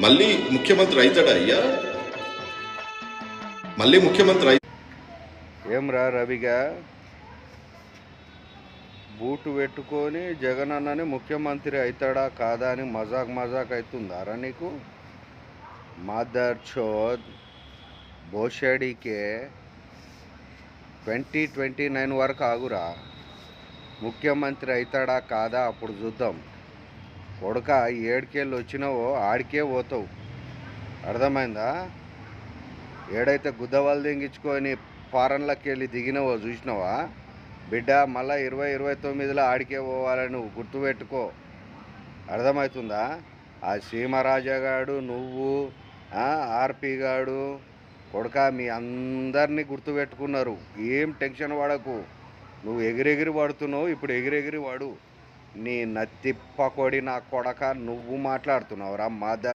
మళ్ళీ ముఖ్యమంత్రి అవుతాడా అయ్యా? మళ్ళీ ముఖ్యమంత్రి అయి ఏమ్రా రవిగా? బూటు పెట్టుకొని జగన్ అన్నని ముఖ్యమంత్రి అవుతాడా కాదా అని మజాక్ మజాక్ అవుతుందారా నీకు? మదర్ చోద్ బోషడికే ట్వంటీ ట్వంటీ నైన్ వరకు ఆగురా. ముఖ్యమంత్రి అవుతాడా కాదా? అప్పుడు చూద్దాం. కొడుక ఏడుకెళ్ళి వచ్చినావో ఆడికే పోతావు. అర్థమైందా? ఏడైతే గుద్దవాళ్ళు దింగించుకొని ఫారెన్లకి వెళ్ళి దిగినవో చూసినావా? బిడ్డ మళ్ళా ఇరవై ఇరవై తొమ్మిదిలో ఆడికే పోవాలని నువ్వు గుర్తుపెట్టుకో. అర్థమవుతుందా ఆ సీమరాజగాడు నువ్వు ఆ, ఆర్పి గాడు కొడుక మీ అందరినీ గుర్తుపెట్టుకున్నారు. ఏం టెన్షన్ పడకు. నువ్వు ఎగిరెగిరి పడుతున్నావు ఇప్పుడు ఎగిరెగిరి వాడు నీ నత్తి పకోడి నా కొడక నువ్వు మాట్లాడుతున్నావురా మద